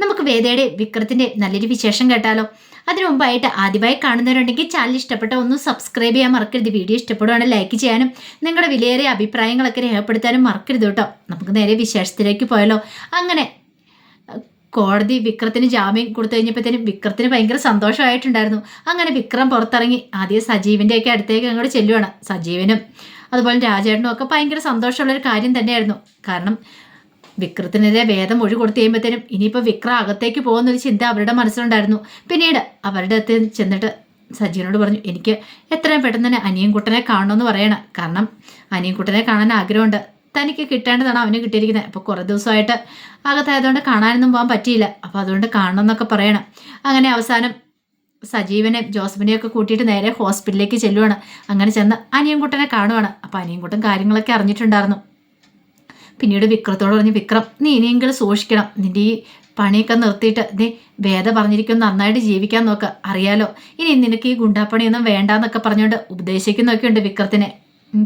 നമുക്ക് വേദയുടെ വിക്രത്തിന്റെ നല്ലൊരു വിശേഷം കേട്ടാലോ? അതിനു മുമ്പായിട്ട് ആദ്യമായി കാണുന്നവരുണ്ടെങ്കിൽ ചാനൽ ഇഷ്ടപ്പെട്ട ഒന്ന് സബ്സ്ക്രൈബ് ചെയ്യാൻ മറക്കരുത്. വീഡിയോ ഇഷ്ടപ്പെടുവാണെങ്കിൽ ലൈക്ക് ചെയ്യാനും നിങ്ങളുടെ വിലയേറിയ അഭിപ്രായങ്ങളൊക്കെ രേഖപ്പെടുത്താനും മറക്കരുത് കേട്ടോ. നമുക്ക് നേരെ വിശേഷത്തിലേക്ക് പോയാലോ. അങ്ങനെ കോടതി വിക്രത്തിന് ജാമ്യം കൊടുത്തു കഴിഞ്ഞപ്പോഴത്തേനും വിക്രത്തിന് ഭയങ്കര സന്തോഷമായിട്ടുണ്ടായിരുന്നു. അങ്ങനെ വിക്രം പുറത്തിറങ്ങി ആദ്യം സജീവിന്റെയൊക്കെ അടുത്തേക്ക് അങ്ങോട്ട് ചെല്ലുവാണ്. സജീവനും അതുപോലെ രാജേട്ടനും ഒക്കെ ഭയങ്കര സന്തോഷമുള്ളൊരു കാര്യം തന്നെയായിരുന്നു. കാരണം വിക്രത്തിനെതിരെ വേദം ഒഴി കൊടുത്തു കഴിയുമ്പോഴത്തേനും ഇനിയിപ്പോൾ വിക്ര അകത്തേക്ക് പോകുന്നൊരു ചിന്ത അവരുടെ മനസ്സിലുണ്ടായിരുന്നു. പിന്നീട് അവരുടെ അടുത്ത് ചെന്നിട്ട് സജീവനോട് പറഞ്ഞു എനിക്ക് എത്രയും പെട്ടെന്ന് തന്നെ അനിയൻകുട്ടനെ കാണണമെന്ന് പറയണം. കാരണം അനിയൻകുട്ടനെ കാണാൻ ആഗ്രഹമുണ്ട്. തനിക്ക് കിട്ടേണ്ടതാണ് അവന് കിട്ടിയിരിക്കുന്നത്. അപ്പോൾ കുറേ ദിവസമായിട്ട് അകത്തായതുകൊണ്ട് കാണാനൊന്നും പോകാൻ പറ്റിയില്ല. അപ്പോൾ അതുകൊണ്ട് കാണണം എന്നൊക്കെ പറയണം. അങ്ങനെ അവസാനം സജീവനെ ജോസഫിനെയും ഒക്കെ കൂട്ടിയിട്ട് നേരെ ഹോസ്പിറ്റലിലേക്ക് ചെല്ലുവാണ്. അങ്ങനെ ചെന്ന് അനിയൻകുട്ടനെ കാണുവാണ്. അപ്പോൾ അനിയൻകുട്ടൻ കാര്യങ്ങളൊക്കെ അറിഞ്ഞിട്ടുണ്ടായിരുന്നു. പിന്നീട് വിക്രത്തോട് പറഞ്ഞു വിക്രം നീ ഇനിയെങ്കിലും സൂക്ഷിക്കണം. നിന്റെ ഈ പണിയൊക്കെ നിർത്തിയിട്ട് നീ വേദ പറഞ്ഞിരിക്കും നന്നായിട്ട് ജീവിക്കാൻ നോക്കുക അറിയാലോ ഇനി നിനക്ക് ഈ ഗുണ്ടാപ്പണിയൊന്നും വേണ്ടാന്നൊക്കെ പറഞ്ഞുകൊണ്ട് ഉപദേശിക്കുന്നൊക്കെ ഉണ്ട് വിക്രത്തിനെ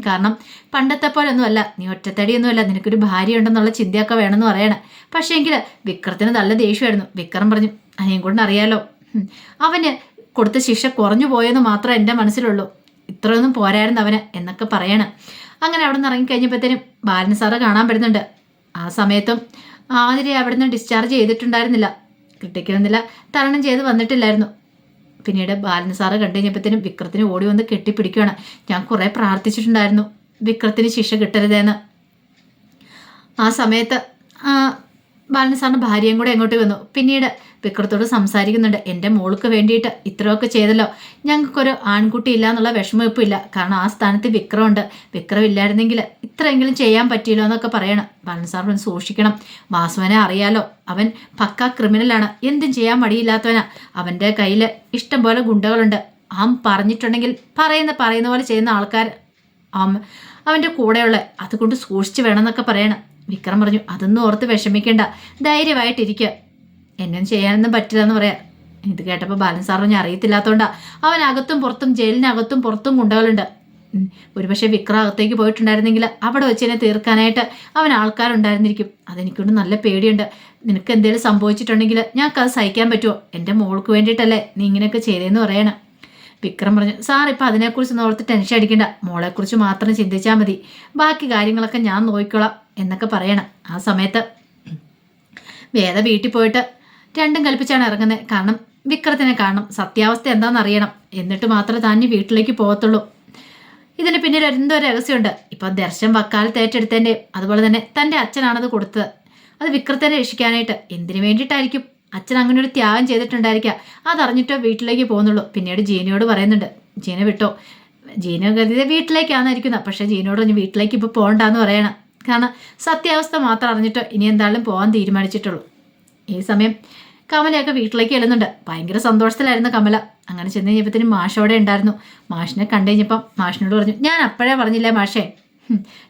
കാരണം പണ്ടത്തെ പോലെ ഒന്നുമല്ല നീ ഒറ്റത്തടിയൊന്നുമല്ല. നിനക്കൊരു ഭാര്യ ഉണ്ടെന്നുള്ള ചിന്തയൊക്കെ വേണമെന്ന് പറയണേ. പക്ഷേ എങ്കിൽ വിക്രത്തിന് നല്ല ദേഷ്യമായിരുന്നു. വിക്രം പറഞ്ഞു അനിയും കൊണ്ട് അറിയാലോ. അവന് കൊടുത്ത ശിക്ഷ കുറഞ്ഞു പോയെന്ന് മാത്രമേ എന്റെ മനസ്സിലുള്ളൂ. ഇത്രയൊന്നും പോരായിരുന്നു അവന് എന്നൊക്കെ പറയണം. അങ്ങനെ അവിടെ നിന്ന് ഇറങ്ങിക്കഴിഞ്ഞപ്പോഴത്തേനും ബാലൻ സാറ് കാണാൻ പറ്റുന്നുണ്ട്. ആ സമയത്തും ആതിരെ അവിടെ നിന്ന് ഡിസ്ചാർജ് ചെയ്തിട്ടുണ്ടായിരുന്നില്ല. കിട്ടിക്കുന്നില്ല തരണം ചെയ്ത് വന്നിട്ടില്ലായിരുന്നു. പിന്നീട് ബാലൻ സാറ് കണ്ടു കഴിഞ്ഞപ്പോഴത്തേനും വിക്രത്തിന് ഓടി വന്ന് കെട്ടിപ്പിടിക്കുകയാണ് ഞാൻ കുറേ പ്രാർത്ഥിച്ചിട്ടുണ്ടായിരുന്നു. വിക്രത്തിന് ശിക്ഷ കിട്ടരുതെന്ന്. ആ സമയത്ത് ബാലൻ സാറിന്റെ ഭാര്യയും കൂടെ അങ്ങോട്ട് വന്നു. പിന്നീട് വിക്രത്തോട് സംസാരിക്കുന്നുണ്ട്. എന്റെ മോൾക്ക് വേണ്ടിയിട്ട് ഇത്രയൊക്കെ ചെയ്തല്ലോ. ഞങ്ങൾക്കൊരു ആൺകുട്ടി ഇല്ല എന്നുള്ള വിഷമം ഇല്ല കാരണം ആ സ്ഥാനത്ത് വിക്രമുണ്ട്. വിക്രം ഇല്ലായിരുന്നെങ്കിൽ ഇത്രയെങ്കിലും ചെയ്യാൻ പറ്റിയില്ല എന്നൊക്കെ പറയണം. ബാലൻ സാർ ഒന്ന് സൂക്ഷിക്കണം. വാസുവനെ അറിയാലോ. അവൻ പക്ക ക്രിമിനലാണ് എന്തും ചെയ്യാൻ മടിയില്ലാത്തവനാ. അവന്റെ കയ്യിൽ ഇഷ്ടം പോലെ ഗുണ്ടകളുണ്ട്. അവൻ പറഞ്ഞിട്ടുണ്ടെങ്കിൽ പറയുന്ന പറയുന്ന പോലെ ചെയ്യുന്ന ആൾക്കാർ അവൻ അവന്റെ കൂടെയുള്ള. അതുകൊണ്ട് സൂക്ഷിച്ച് വേണമെന്നൊക്കെ പറയണം. വിക്രം പറഞ്ഞു അതൊന്നും ഓർത്ത് വിഷമിക്കേണ്ട. ധൈര്യമായിട്ടിരിക്കുക എന്നും ചെയ്യാനൊന്നും പറ്റില്ല എന്ന് പറയാം. ഇത് കേട്ടപ്പോൾ ബാലൻ സാറിന് ഞാൻ അറിയത്തില്ലാത്തതുകൊണ്ടാണ് അവൻ അകത്തും പുറത്തും ജയിലിനകത്തും പുറത്തും കൊണ്ടുപോകലുണ്ട് ഒരുപക്ഷെ വിക്രം അകത്തേക്ക് പോയിട്ടുണ്ടായിരുന്നെങ്കിൽ അവിടെ വെച്ച് എന്നെ തീർക്കാനായിട്ട് അവൻ ആൾക്കാരുണ്ടായിരുന്നിരിക്കും. അതെനിക്കൊണ്ട് നല്ല പേടിയുണ്ട്. നിനക്ക് എന്തെങ്കിലും സംഭവിച്ചിട്ടുണ്ടെങ്കിൽ ഞങ്ങൾക്ക് അത് സഹിക്കാൻ പറ്റുമോ? എന്റെ മോൾക്ക് വേണ്ടിയിട്ടല്ലേ നീ ഇങ്ങനെയൊക്കെ ചെയ്തതെന്ന് പറയണം. വിക്രം പറഞ്ഞു സാർ ഇപ്പം അതിനെക്കുറിച്ച് ഓർത്ത് ടെൻഷൻ അടിക്കണ്ട. മോളെക്കുറിച്ച് മാത്രം ചിന്തിച്ചാൽ മതി. ബാക്കി കാര്യങ്ങളൊക്കെ ഞാൻ നോക്കിക്കോളാം എന്നൊക്കെ പറയണം. ആ സമയത്ത് വേദ വീട്ടിൽ പോയിട്ട് രണ്ടും കൽപ്പിച്ചാണ് ഇറങ്ങുന്നത്. കാരണം വിക്രത്തിനെ കാണണം. സത്യാവസ്ഥ എന്താണെന്ന് അറിയണം. എന്നിട്ട് മാത്രമേ താൻ വീട്ടിലേക്ക് പോകത്തുള്ളൂ. ഇതിന് പിന്നിൽ എന്തോ രഹസ്യമുണ്ട്. ഇപ്പം ദർശൻ വക്കാലത്ത് ഏറ്റെടുത്തതിന്റെ അതുപോലെ തന്നെ തന്റെ അച്ഛനാണത് കൊടുത്തത്. അത് വിക്രത്തിനെ രക്ഷിക്കാനായിട്ട് എന്തിനു വേണ്ടിയിട്ടായിരിക്കും? അച്ഛൻ അങ്ങനെ ഒരു ത്യാഗം ചെയ്തിട്ടുണ്ടായിരിക്കുക അതറിഞ്ഞിട്ടോ വീട്ടിലേക്ക് പോകുന്നുള്ളൂ. പിന്നീട് ജീനയോട് പറയുന്നുണ്ട്. ജീന വിട്ടോ? ജീന കരുതിയത് വീട്ടിലേക്കാണെന്നിരിക്കുന്നത് പക്ഷേ ജീനോട് പറഞ്ഞു വീട്ടിലേക്ക് ഇപ്പോൾ പോകണ്ടെന്ന് പറയണം. കാരണം സത്യാവസ്ഥ മാത്രം അറിഞ്ഞിട്ടോ ഇനി എന്തായാലും പോകാൻ തീരുമാനിച്ചിട്ടുള്ളൂ. ഈ സമയം കമലയൊക്കെ വീട്ടിലേക്ക് എഴുന്നുണ്ട് ഭയങ്കര സന്തോഷത്തിലായിരുന്നു കമല. അങ്ങനെ ചെന്ന് കഴിഞ്ഞപ്പോഴത്തേനും മാഷോടെ ഉണ്ടായിരുന്നു. മാഷിനെ കണ്ടു കഴിഞ്ഞപ്പം മാഷിനോട് പറഞ്ഞു ഞാൻ അപ്പോഴേ പറഞ്ഞില്ലേ മാഷേ?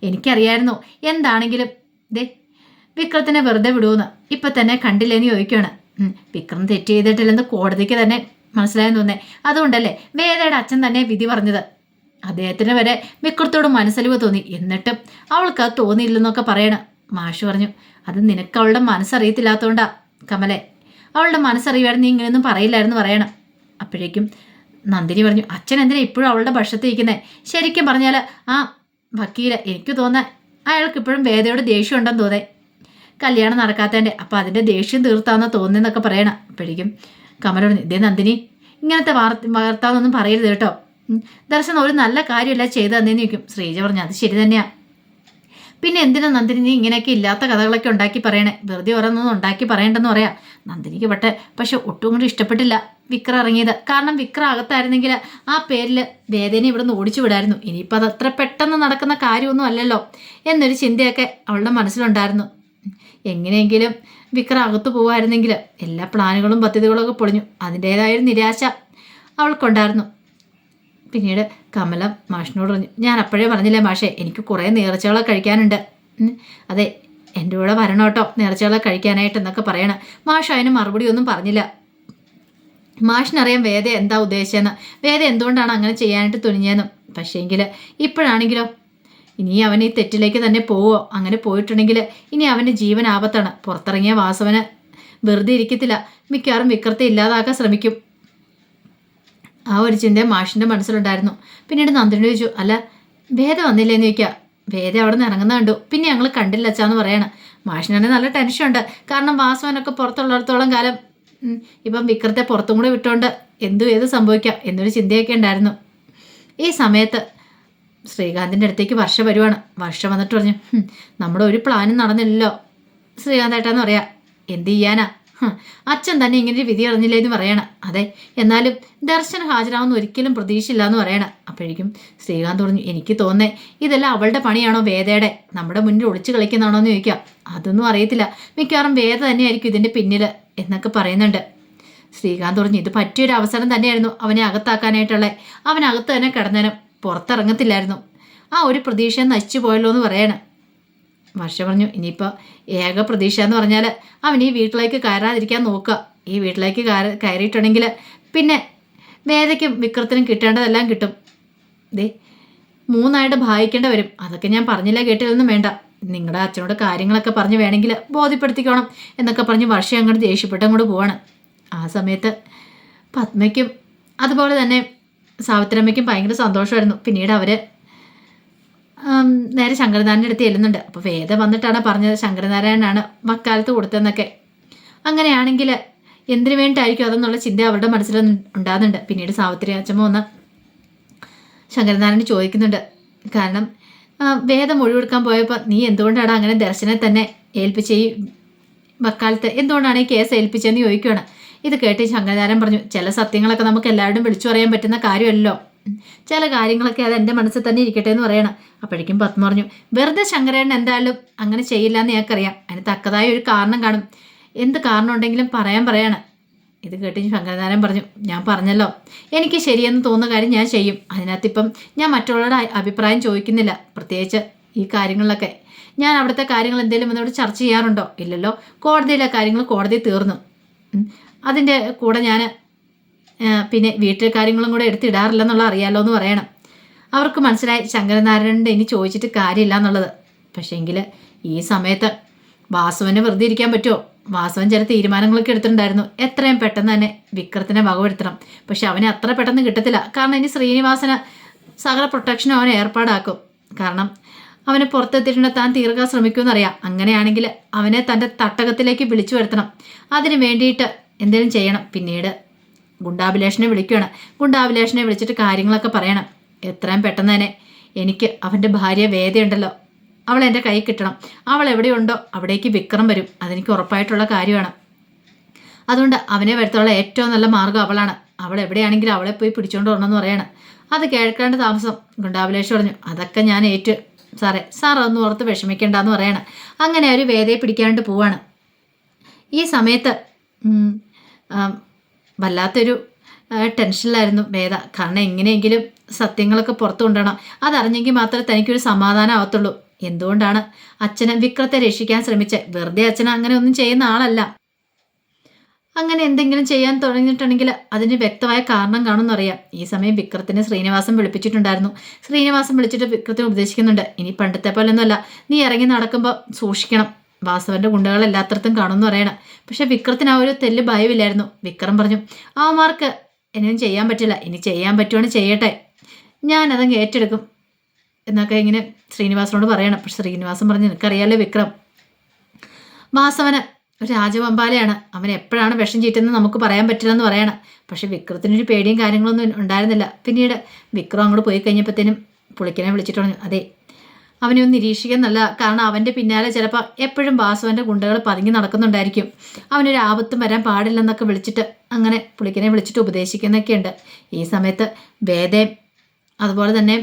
എനിക്കറിയായിരുന്നു. എന്താണെങ്കിലും ദേ വിക്രത്തിനെ വെറുതെ വിടുമെന്ന് ഇപ്പം തന്നെ കണ്ടില്ലെന്ന് ചോദിക്കുകയാണ് വിക്രം തെറ്റ് ചെയ്തിട്ടില്ലെന്ന് കോടതിക്ക് തന്നെ മനസ്സിലായെന്ന് തോന്നേ അതുകൊണ്ടല്ലേ വേദയുടെ അച്ഛൻ തന്നെ വിധി പറഞ്ഞത്. അദ്ദേഹത്തിന് വരെ വിക്രത്തോട് മനസ്സലിവ് തോന്നി. എന്നിട്ടും അവൾക്ക് അത് തോന്നിയില്ലെന്നൊക്കെ പറയണം. മാഷ് പറഞ്ഞു അത് നിനക്ക് അവളുടെ മനസ്സറിയത്തില്ലാത്തതുകൊണ്ടാ കമലെ അവളുടെ മനസ്സറിയുവായിരുന്നു നീ ഇങ്ങനെയൊന്നും പറയില്ലായിരുന്നു പറയണം. അപ്പോഴേക്കും നന്ദിനി പറഞ്ഞു അച്ഛൻ എന്തിനാ ഇപ്പോഴും അവളുടെ പക്ഷത്ത് ഇരിക്കുന്നത് ശരിക്കും പറഞ്ഞാൽ ആ വക്കീല എനിക്ക് തോന്നാൻ അയാൾക്ക് ഇപ്പോഴും വേദയോട് ദേഷ്യം ഉണ്ടെന്ന് തോന്നേ. കല്യാണം നടക്കാത്തതിന്റെ അപ്പോൾ അതിന്റെ ദേഷ്യം തീർത്താന്ന് തോന്നുന്നതെന്നൊക്കെ പറയണം. അപ്പോഴേക്കും കമല പറഞ്ഞു ഇതേ നന്ദിനി ഇങ്ങനത്തെ വാർത്ത വാർത്താന്നൊന്നും പറയരുത് കേട്ടോ. ദർശനം ഒരു നല്ല കാര്യമല്ല ചെയ്തു തന്നേന്ന് ചോദിക്കും. ശ്രീജ പറഞ്ഞു അത് ശരി തന്നെയാ. പിന്നെ എന്തിനാ നന്ദിനി നീ ഇങ്ങനെയൊക്കെ ഇല്ലാത്ത കഥകളൊക്കെ ഉണ്ടാക്കി പറയണേ? വെറുതെ ഓരോന്നൊന്നും ഉണ്ടാക്കി പറയണ്ടെന്ന് പറയാം. നന്ദിനിക്ക് പട്ടെ പക്ഷെ ഒട്ടും കൂടി ഇഷ്ടപ്പെട്ടില്ല വിക്ര ഇറങ്ങിയത്. കാരണം വിക്ര അകത്തായിരുന്നെങ്കിൽ ആ പേരിൽ വേദന ഇവിടെ നിന്ന് ഓടിച്ചു വിടായിരുന്നു. ഇനിയിപ്പോൾ അത് അത്ര പെട്ടെന്ന് നടക്കുന്ന കാര്യമൊന്നും അല്ലല്ലോ എന്നൊരു ചിന്തയൊക്കെ അവളുടെ മനസ്സിലുണ്ടായിരുന്നു. എങ്ങനെയെങ്കിലും വിക്ര അകത്തു പോകുമായിരുന്നെങ്കിൽ എല്ലാ പ്ലാനുകളും പദ്ധതികളൊക്കെ പൊളിഞ്ഞു. അതിന്റേതായൊരു നിരാശ അവൾക്കുണ്ടായിരുന്നു. പിന്നീട് കമല മാഷിനോട് പറഞ്ഞു ഞാൻ അപ്പോഴേ പറഞ്ഞില്ലേ മാഷേ എനിക്ക് കുറേ നേർച്ചകളൊക്കെ കഴിക്കാനുണ്ട്. അതെ എന്റെ കൂടെ വരണം കേട്ടോ നേർച്ചകളൊക്കെ കഴിക്കാനായിട്ട് എന്നൊക്കെ പറയണം. മാഷ് അതിന് മറുപടി ഒന്നും പറഞ്ഞില്ല. മാഷിനറിയാം വേദ എന്താ ഉദ്ദേശിച്ചതെന്ന്. വേദ എന്തുകൊണ്ടാണ് അങ്ങനെ ചെയ്യാനായിട്ട് തുനിഞ്ഞതെന്ന്. പക്ഷേങ്കിൽ ഇപ്പോഴാണെങ്കിലോ? ഇനി അവൻ ഈ തെറ്റിലേക്ക് തന്നെ പോവോ? അങ്ങനെ പോയിട്ടുണ്ടെങ്കിൽ ഇനി അവന്റെ ജീവൻ ആപത്താണ്. പുറത്തിറങ്ങിയ വാസവന് വെറുതെ ഇരിക്കത്തില്ല. മിക്കവാറും വിക്രത്തെ ഇല്ലാതാക്കാൻ ശ്രമിക്കും. ആ ഒരു ചിന്ത മാഷിന്റെ മനസ്സിലുണ്ടായിരുന്നു. പിന്നീട് നന്ദിനി ചോദിച്ചു അല്ല ഭേദം വന്നില്ലേന്ന് ചോദിക്കുക ഭേദം അവിടെ നിന്ന് ഇറങ്ങുന്ന കണ്ടു. പിന്നെ ഞങ്ങൾ കണ്ടില്ല അച്ഛാന്ന് പറയണം. മാഷിനാണെങ്കിൽ നല്ല ടെൻഷനുണ്ട് കാരണം വാസവനൊക്കെ പുറത്തുള്ളിടത്തോളം കാലം ഇപ്പം വിക്രത്തെ പുറത്തും കൂടെ വിട്ടുകൊണ്ട് എന്തു ഏത് സംഭവിക്കാം എന്നൊരു ചിന്തയൊക്കെ ഉണ്ടായിരുന്നു. ഈ സമയത്ത് ശ്രീകാന്തിന്റെ അടുത്തേക്ക് വർഷ വരുവാണ്. വർഷ വന്നിട്ട് പറഞ്ഞു "ഹും, നമ്മുടെ ഒരു പ്ലാനും നടന്നില്ലല്ലോ. ശ്രീകാന്തേട്ടാന്ന് പറയാം എന്ത് ചെയ്യാനാ? അച്ഛൻ തന്നെ ഇങ്ങനെ വിധി അറിഞ്ഞില്ലേ എന്ന് പറയണം. അതെ എന്നാലും ദർശനം ഹാജരാവുന്ന ഒരിക്കലും പ്രതീക്ഷയില്ല എന്ന് പറയണം. അപ്പോഴേക്കും ശ്രീകാന്ത് പറഞ്ഞു എനിക്ക് തോന്നേ ഇതെല്ലാം അവളുടെ പണിയാണോ വേദയുടെ? നമ്മുടെ മുന്നിൽ ഒളിച്ചു കളിക്കുന്നതാണോ എന്ന് ചോദിക്കാം. അതൊന്നും അറിയത്തില്ല. മിക്കവാറും വേദ തന്നെയായിരിക്കും ഇതിന്റെ പിന്നിൽ എന്നൊക്കെ പറയുന്നുണ്ട്. ശ്രീകാന്ത് പറഞ്ഞു ഇത് പറ്റിയൊരു അവസരം തന്നെയായിരുന്നു അവനെ അകത്താക്കാനായിട്ടുള്ള. അവനകത്ത് തന്നെ കിടന്നേരം പുറത്തിറങ്ങത്തില്ലായിരുന്നു. ആ ഒരു പ്രതീക്ഷ നശിച്ചു പോയല്ലോ എന്ന് പറയണം. വർഷ പറഞ്ഞു ഇനിയിപ്പോൾ ഏക പ്രതീക്ഷ എന്ന് പറഞ്ഞാൽ അവൻ ഈ വീട്ടിലേക്ക് കയറാതിരിക്കാൻ നോക്കുക. ഈ വീട്ടിലേക്ക് കയറി കയറിയിട്ടുണ്ടെങ്കിൽ പിന്നെ വേദയ്ക്കും വിക്രത്തിനും കിട്ടേണ്ടതെല്ലാം കിട്ടും. ദേ മൂന്നായിട്ട് ഭാവിക്കേണ്ട വരും. അതൊക്കെ ഞാൻ പറഞ്ഞില്ല കേട്ടില്ലെന്നും വേണ്ട. നിങ്ങളുടെ അച്ഛനോട് കാര്യങ്ങളൊക്കെ പറഞ്ഞ് വേണമെങ്കിൽ ബോധ്യപ്പെടുത്തിക്കോണം എന്നൊക്കെ പറഞ്ഞ് വർഷം അങ്ങോട്ട് ദേഷ്യപ്പെട്ട് അങ്ങോട്ട് പോവാണ്. ആ സമയത്ത് പത്മയ്ക്കും അതുപോലെ തന്നെ സാവിത്രമ്മയ്ക്കും ഭയങ്കര സന്തോഷമായിരുന്നു. പിന്നീട് അവർ നേരെ ശങ്കരനാരായണന്റെ അടുത്ത് ചെല്ലുന്നുണ്ട്. അപ്പോൾ വേദ വന്നിട്ടാണ് പറഞ്ഞത് ശങ്കരനാരായണനാണ് വക്കാലത്ത് കൊടുത്തതെന്നൊക്കെ. അങ്ങനെയാണെങ്കിൽ എന്തിനു വേണ്ടിയിട്ടായിരിക്കും അതെന്നുള്ള ചിന്ത അവരുടെ മനസ്സിൽ ഉണ്ടാകുന്നുണ്ട്. പിന്നീട് സാവിത്രി അച്ഛമ്മ വന്ന് ശങ്കരനാരായണൻ ചോദിക്കുന്നുണ്ട്. കാരണം വേദം മൊഴികൊടുക്കാൻ പോയപ്പോൾ നീ എന്തുകൊണ്ടാണ് അങ്ങനെ ദർശനെ തന്നെ ഏൽപ്പിച്ച ഈ വക്കാലത്ത്? എന്തുകൊണ്ടാണ് ഈ കേസ് ഏൽപ്പിച്ചതെന്ന് ചോദിക്കുകയാണ് ഇത് കേട്ട് ശങ്കരനാരായണൻ പറഞ്ഞു ചില സത്യങ്ങളൊക്കെ നമുക്ക് എല്ലാവരും വിളിച്ചു പറയാൻ പറ്റുന്ന കാര്യമല്ലോ ചില കാര്യങ്ങളൊക്കെ അത് എന്റെ മനസ്സിൽ തന്നെ ഇരിക്കട്ടെ എന്ന് പറയണം. അപ്പോഴേക്കും പത്മ പറഞ്ഞു വെറുതെ ശങ്കരേണ്ണൻ എന്തായാലും അങ്ങനെ ചെയ്യില്ല എന്ന് ഞങ്ങൾക്കറിയാം. അതിന് തക്കതായ ഒരു കാരണം കാണും. എന്ത് കാരണം ഉണ്ടെങ്കിലും പറയാൻ പറയാണ്. ഇത് കേട്ട് ശങ്കരനാരൻ പറഞ്ഞു ഞാൻ പറഞ്ഞല്ലോ. എനിക്ക് ശരിയെന്ന് തോന്നുന്ന കാര്യം ഞാൻ ചെയ്യും. അതിനകത്ത് ഇപ്പം ഞാൻ മറ്റുള്ളവരുടെ അഭിപ്രായം ചോദിക്കുന്നില്ല. പ്രത്യേകിച്ച് ഈ കാര്യങ്ങളിലൊക്കെ. ഞാൻ അവിടുത്തെ കാര്യങ്ങൾ എന്തെങ്കിലും എന്നോട് ചർച്ച ചെയ്യാറുണ്ടോ? ഇല്ലല്ലോ. കോടതിയിലെ കാര്യങ്ങൾ കോടതി തീർന്നു. അതിന്റെ കൂടെ ഞാൻ പിന്നെ വീട്ടിലെ കാര്യങ്ങളും കൂടെ എടുത്തിടാറില്ല എന്നുള്ള അറിയാലോ എന്ന് പറയണം. അവർക്ക് മനസ്സിലായി ശങ്കരനാരായണന്റെ ഇനി ചോദിച്ചിട്ട് കാര്യമില്ല എന്നുള്ളത്. പക്ഷേങ്കിൽ ഈ സമയത്ത് വാസുവിന് വെറുതെ ഇരിക്കാൻ പറ്റുമോ? വാസവൻ ചില തീരുമാനങ്ങളൊക്കെ എടുത്തിട്ടുണ്ടായിരുന്നു. എത്രയും പെട്ടെന്ന് തന്നെ വിക്രത്തിനെ വകവരുത്തണം. പക്ഷെ അവനെ അത്ര പെട്ടെന്ന് കിട്ടത്തില്ല. കാരണം ഇനി ശ്രീനിവാസന് സകല പ്രൊട്ടക്ഷനും അവനെ ഏർപ്പാടാക്കും. കാരണം അവനെ പുറത്തെത്തിയിട്ടുണ്ട് താൻ തീർക്കാൻ ശ്രമിക്കുമെന്നറിയാം അങ്ങനെയാണെങ്കിൽ അവനെ തന്റെ തട്ടകത്തിലേക്ക് വിളിച്ചു വരുത്തണം. അതിന് വേണ്ടിയിട്ട് എന്തെങ്കിലും ചെയ്യണം. പിന്നീട് ഗുണ്ടാഭിലേഷനെ വിളിക്കുകയാണ്. ഗുണ്ടാഭിലേഷനെ വിളിച്ചിട്ട് കാര്യങ്ങളൊക്കെ പറയണം. എത്രയും പെട്ടെന്ന് തന്നെ എനിക്ക് അവന്റെ ഭാര്യ വേദയുണ്ടല്ലോ. അവൾ എന്റെ കൈ കിട്ടണം. അവൾ എവിടെയുണ്ടോ അവിടേക്ക് വിക്രം വരും. അതെനിക്ക് ഉറപ്പായിട്ടുള്ള കാര്യമാണ്. അതുകൊണ്ട് അവനെ വരുത്തുള്ള ഏറ്റവും നല്ല മാർഗം അവളാണ്. അവൾ എവിടെയാണെങ്കിലും അവളെ പോയി പിടിച്ചോണ്ട് വരണമെന്ന് പറയാണ്. അത് കേൾക്കേണ്ട താമസം. ഗുണ്ടാഭിലേഷ് പറഞ്ഞു അതൊക്കെ ഞാൻ ഏറ്റു. സാറേ സാർ അതൊന്നും ഓർത്ത് വിഷമിക്കേണ്ടെന്ന് പറയണം. അങ്ങനെ അവർ വേദയെ പിടിക്കാണ്ട് പോവാണ്. ഈ സമയത്ത് വല്ലാത്തൊരു ടെൻഷനിലായിരുന്നു വേദ. കാരണം എങ്ങനെയെങ്കിലും സത്യങ്ങളൊക്കെ പുറത്തു കൊണ്ടുവരണം. അതറിഞ്ഞെങ്കിൽ മാത്രമേ തനിക്കൊരു സമാധാനം ആവത്തുള്ളൂ. എന്തുകൊണ്ടാണ് അച്ഛനെ വിക്രത്തെ രക്ഷിക്കാൻ ശ്രമിച്ചത് വെറുതെ അച്ഛൻ അങ്ങനെ ഒന്നും ചെയ്യുന്ന ആളല്ല. അങ്ങനെ എന്തെങ്കിലും ചെയ്യാൻ തുടങ്ങിയിട്ടുണ്ടെങ്കിൽ അതിന് വ്യക്തമായ കാരണം കാണുമെന്നറിയാം. ഈ സമയം വിക്രത്തിനെ ശ്രീനിവാസം വിളിപ്പിച്ചിട്ടുണ്ടായിരുന്നു. ശ്രീനിവാസം വിളിച്ചിട്ട് വിക്രത്തിനെ ഉപദേശിക്കുന്നുണ്ട്. ഇനി പണ്ടത്തെ പോലെ ഒന്നുമല്ല നീ ഇറങ്ങി നടക്കുമ്പോൾ സൂക്ഷിക്കണം. വാസവന്റെ ഗുണ്ടകൾ എല്ലാത്തരത്തും കാണുമെന്ന് പറയണം. പക്ഷെ വിക്രത്തിന് ആ ഒരു തെല്ല് ഭയമില്ലായിരുന്നു. വിക്രം പറഞ്ഞു അവന്മാർക്ക് എന്നെയും ചെയ്യാൻ പറ്റില്ല. ഇനി ചെയ്യാൻ പറ്റുവാണ് ചെയ്യട്ടെ. ഞാൻ ഞാനതങ്ങ് ഏറ്റെടുക്കും. എന്നൊക്കെ ഇങ്ങനെ ശ്രീനിവാസനോട് പറയണം. പക്ഷെ ശ്രീനിവാസം പറഞ്ഞു നിനക്കറിയാലോ വിക്രം വാസവന് ഒരു രാജവമ്പാലയാണ്. അവൻ എപ്പോഴാണ് വിഷം ചീറ്റുന്നത് നമുക്ക് പറയാൻ പറ്റില്ല പറ്റില്ലെന്ന് പറയണം. പക്ഷെ വിക്രത്തിനൊരു പേടിയും കാര്യങ്ങളൊന്നും ഉണ്ടായിരുന്നില്ല. പിന്നീട് വിക്രം അങ്ങോട്ട് പോയി കഴിഞ്ഞപ്പോഴത്തേനും പുളിക്കനെ വിളിച്ചിട്ട് പറഞ്ഞു അതെ അവനെ ഒന്ന് നിരീക്ഷിക്കാൻ നല്ല കാരണം അവന്റെ പിന്നാലെ ചിലപ്പോൾ എപ്പോഴും വാസുവിന്റെ ഗുണ്ടകൾ പതുങ്ങി നടക്കുന്നുണ്ടായിരിക്കും. അവനൊരു ആപത്തും വരാൻ പാടില്ലെന്നൊക്കെ വിളിച്ചിട്ട് അങ്ങനെ പുളിക്കനെ വിളിച്ചിട്ട് ഉപദേശിക്കുന്നൊക്കെ ഉണ്ട്. ഈ സമയത്ത് വേദയും അതുപോലെ തന്നെ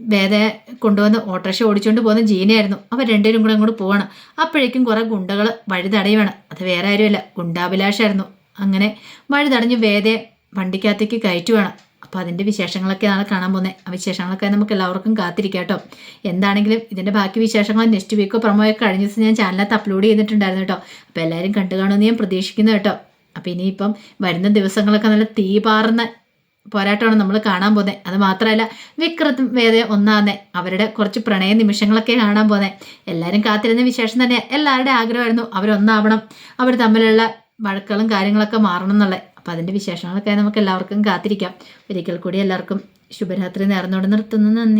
വേദയെ കൊണ്ടുവന്ന് ഓട്ടോറിക്ഷ ഓടിച്ചുകൊണ്ട് പോകുന്ന ജീനയായിരുന്നു. അവർ രണ്ടുപേരും കൂടെ അങ്ങോട്ട് പോവാണ്. അപ്പോഴേക്കും കുറേ ഗുണ്ടകൾ വഴി തടയുവാണ് അത് വേറെ ആരുമല്ല ഗുണ്ടാഭിലാഷായിരുന്നു. അങ്ങനെ വഴി തടഞ്ഞ് വേദയെ വണ്ടിക്കകത്തേക്ക് കയറ്റുവാണ്. അപ്പോൾ അതിന്റെ വിശേഷങ്ങളൊക്കെ നാളെ കാണാൻ പോകുന്നത് ആ വിശേഷങ്ങളൊക്കെ നമുക്ക് എല്ലാവർക്കും കാത്തിരിക്കാം കേട്ടോ. എന്താണെങ്കിലും ഇതിന്റെ ബാക്കി വിശേഷങ്ങൾ നെക്സ്റ്റ് വീക്കോ പ്രൊമോയൊക്കെ കഴിഞ്ഞ ദിവസം ഞാൻ ചാനലിനകത്ത് അപ്ലോഡ് ചെയ്തിട്ടുണ്ടായിരുന്നു കേട്ടോ. അപ്പോൾ എല്ലാവരും കണ്ടു കാണുമെന്ന് ഞാൻ പ്രതീക്ഷിക്കുന്നു കേട്ടോ. അപ്പോൾ ഇനിയിപ്പം വരുന്ന ദിവസങ്ങളൊക്കെ നല്ല തീപാറുന്ന പോരാട്ടമാണ് നമ്മൾ കാണാൻ പോകുന്നത് അത് മാത്രമല്ല വിക്രത് വേദ ഒന്നാന്നെ. അവരുടെ കുറച്ച് പ്രണയ നിമിഷങ്ങളൊക്കെ കാണാൻ പോകുന്നത് എല്ലാവരും കാത്തിരുന്ന വിശേഷം തന്നെ. എല്ലാവരുടെ ആഗ്രഹമായിരുന്നു അവരൊന്നാവണം. അവർ തമ്മിലുള്ള വഴക്കുകളും കാര്യങ്ങളൊക്കെ മാറണം എന്നുള്ളത്. അപ്പം അതിന്റെ വിശേഷങ്ങളൊക്കെ നമുക്ക് എല്ലാവർക്കും കാത്തിരിക്കാം. ഒരിക്കൽ കൂടി എല്ലാവർക്കും ശുഭരാത്രി നേർന്നോട് നിർത്തുന്നു. നന്ദി.